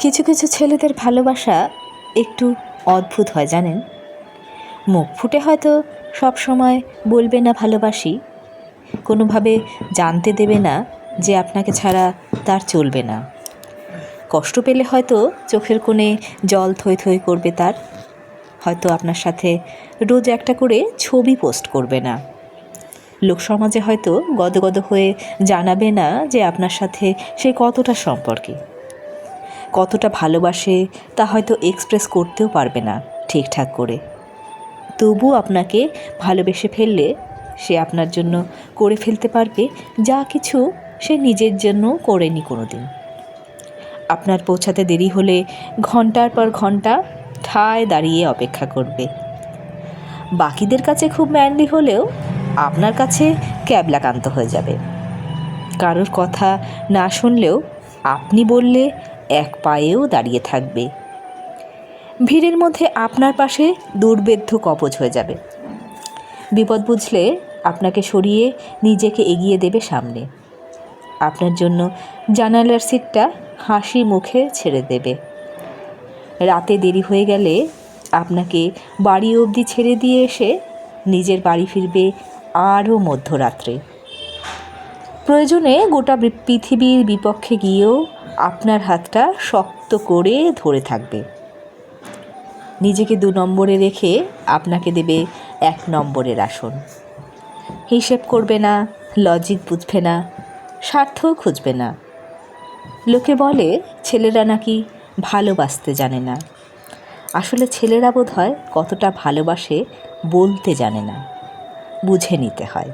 কিছু কিছু ছেলেদের ভালোবাসা একটু অদ্ভুত হয়, জানেন? মুখ ফুটে হয়তো সব সময় বলবে না ভালোবাসি। কোনোভাবে জানতে দেবে না যে আপনাকে ছাড়া তার চলবে না। কষ্ট পেলে হয়তো চোখের কোণে জল থই থই করবে তার। হয়তো আপনার সাথে রোজ একটা করে ছবি পোস্ট করবে না। লোকসমাজে হয়তো গদগদ হয়ে জানাবে না যে আপনার সাথে সে কতটা সম্পর্কে। কতটা ভালোবাসে তা হয়তো এক্সপ্রেস করতেও পারবে না ঠিকঠাক করে। তবু আপনাকে ভালোবেসে ফেললে সে আপনার জন্য করে ফেলতে পারবে যা কিছু সে নিজের জন্য করেনি কোনো দিন আপনার পৌঁছাতে দেরি হলে ঘণ্টার পর ঘণ্টা ঠায় দাঁড়িয়ে অপেক্ষা করবে। বাকিদের কাছে খুব ম্যানলি হলেও আপনার কাছে ক্যাবলাকান্ত হয়ে যাবে। কারোর কথা না শুনলেও আপনি বললে এক পায়েও দাঁড়িয়ে থাকবে। ভিড়ের মধ্যে আপনার পাশে দুর্বেদ্য কবচ হয়ে যাবে। বিপদ বুঝলে আপনাকে সরিয়ে নিজেকে এগিয়ে দেবে সামনে। আপনার জন্য জানালার সিটটা হাসি মুখে ছেড়ে দেবে। রাতে দেরি হয়ে গেলে আপনাকে বাড়ি অবধি ছেড়ে দিয়ে এসে নিজের বাড়ি ফিরবে আরও মধ্যরাত্রে। প্রয়োজনে গোটা পৃথিবীর বিপক্ষে গিয়েও আপনার হাতটা শক্ত করে ধরে থাকবে। নিজেকে দু নম্বরে রেখে আপনাকে দেবে এক নম্বরের আসন। হিসেব করবে না, লজিক বুঝবে না, স্বার্থও খুঁজবে না। লোকে বলে, ছেলেরা নাকি ভালোবাসতে জানে না। আসলে ছেলেরা বোধ হয় কতটা ভালোবাসে বলতে জানে না। বুঝে নিতে হয়।